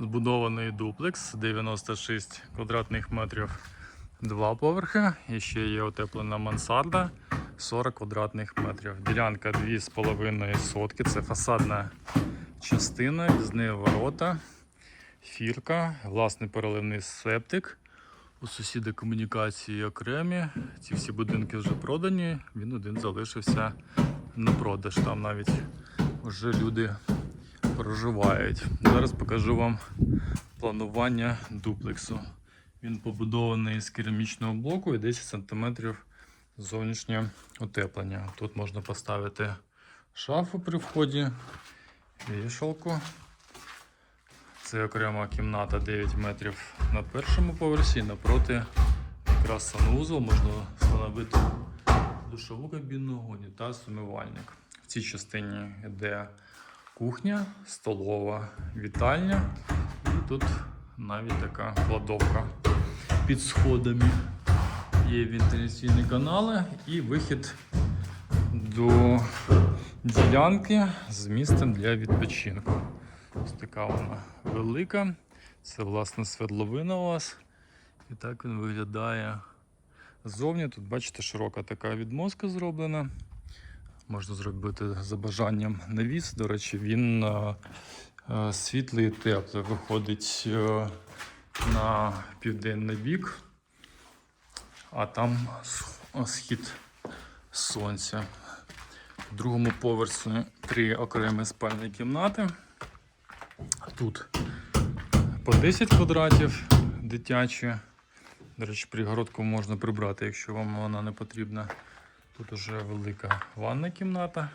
Збудований дуплекс 96 квадратних метрів, два поверхи. І ще є утеплена мансарда 40 квадратних метрів. Ділянка 2,5 сотки. Це фасадна частина, з неї ворота, фірка, власний переливний септик. У сусіда комунікації окремі. Ці всі будинки вже продані. Він один залишився на продаж. Там навіть вже люди проживають. Зараз покажу вам планування дуплексу. Він побудований з керамічного блоку і 10 см зовнішнє утеплення. Тут можна поставити шафу при вході, вішалку. Це окрема кімната 9 метрів на першому поверсі. Напроти якраз санвузол можна встановити душову кабіну, унітаз, умивальник. В цій частині йде кухня, столова, вітальня. І тут навіть така кладовка під сходами. Є вентиляційні канали і вихід до ділянки з місцем для відпочинку. Ось така вона велика. Це власне свердловина у вас. І так він виглядає ззовні. Тут, бачите, широка така відмозка зроблена. Можна зробити за бажанням навіс. До речі, він е, е, світлий і теплий. Виходить е, на південний бік, а там схід сонця. В другому поверсі три окремі спальні кімнати. Тут по 10 квадратів дитячі. До речі, пригородку можна прибрати, якщо вам вона не потрібна. Тут уже велика ванна кімната.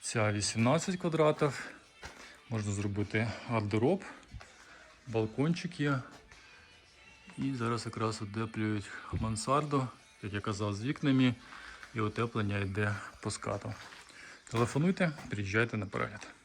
Ця 18 квадратів. Можна зробити гардероб, балкончик є. І зараз якраз утеплюють мансарду, як я казав, з вікнами. І утеплення йде по скату. Телефонуйте, приїжджайте на перегляд.